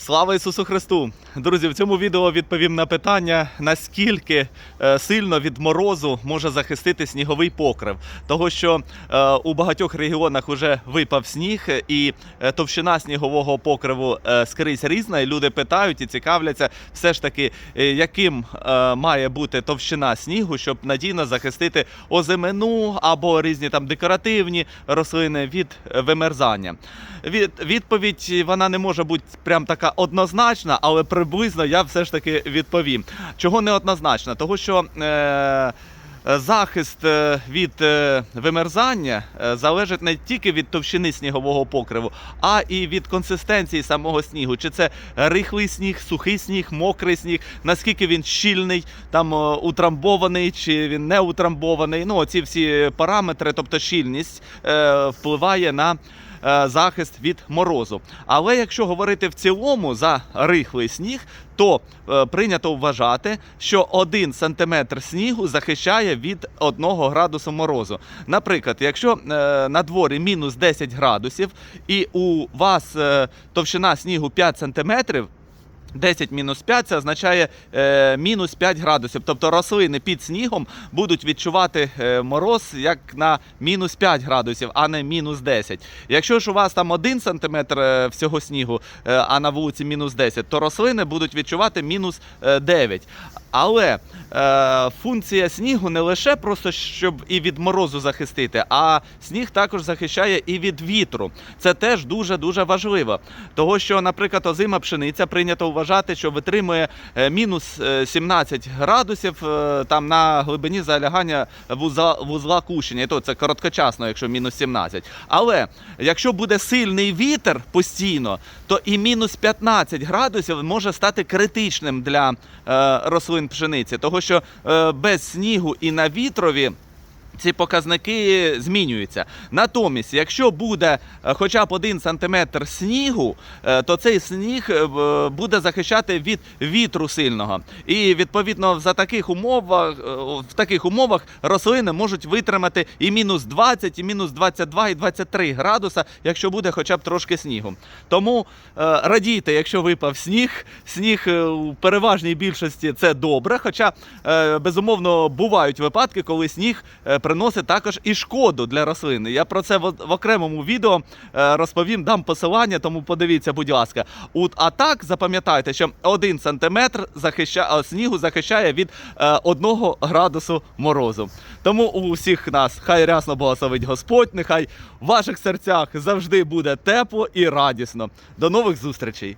Слава Ісусу Христу! Друзі, в цьому відео відповім на питання, наскільки е, сильно від морозу може захистити сніговий покрив. Того, що е, у багатьох регіонах вже випав сніг, і е, товщина снігового покриву скрізь різна. І люди питають і цікавляться, все ж таки, яким має бути товщина снігу, щоб надійно захистити озимину або різні там декоративні рослини від вимерзання. Від, відповідь вона не може бути прям така однозначна, але приблизно я все ж таки відповім. Чого не однозначна? Того, що е, захист е, від е, вимерзання е, залежить не тільки від товщини снігового покриву, а і від консистенції самого снігу. Чи це рихлий сніг, сухий сніг, мокрий сніг, наскільки він щільний, там утрамбований, чи він не утрамбований. Ну, ці всі параметри, тобто щільність, е, впливає на захист від морозу. Але якщо говорити в цілому за рихлий сніг, то е, прийнято вважати, що 1 см снігу захищає від 1 градусу морозу. Наприклад, якщо е, на дворі мінус 10 градусів і у вас е, товщина снігу 5 см, 10 мінус 5 це означає е, мінус 5 градусів. Тобто рослини під снігом будуть відчувати е, мороз як на мінус 5 градусів, а не мінус 10. Якщо ж у вас там 1 сантиметр е, всього снігу, е, а на вулиці мінус 10, то рослини будуть відчувати мінус е, 9. Але е, функція снігу не лише просто щоб і від морозу захистити, а сніг також захищає і від вітру. Це теж дуже дуже важливо. Того, що, наприклад, озима пшениця прийнято вважати, що витримує е, мінус е, 17 градусів е, там на глибині залягання вузла, вузла кущення. І то це короткочасно, якщо мінус 17. Але якщо буде сильний вітер постійно, то і мінус 15 градусів може стати критичним для е, рослин пшениці, того що е, без снігу і на вітрові. Ці показники змінюються. Натомість, якщо буде е, хоча б один сантиметр снігу, е, то цей сніг е, буде захищати від вітру сильного. І відповідно за таких умовах, в таких умовах рослини можуть витримати і мінус 20, і мінус 22, і 23 градуса, якщо буде хоча б трошки снігу. Тому радійте, якщо випав сніг. Сніг у переважній більшості це добре. Хоча, безумовно, бувають випадки, коли сніг приносить також і шкоду для рослини. Я про це в, окремому відео е, розповім, дам посилання, тому подивіться, будь ласка. От, а так запам'ятайте, що один сантиметр захища... е, снігу захищає від е, одного градусу морозу. Тому у всіх нас хай рясно благословить Господь, нехай в ваших серцях завжди буде тепло і радісно. До нових зустрічей!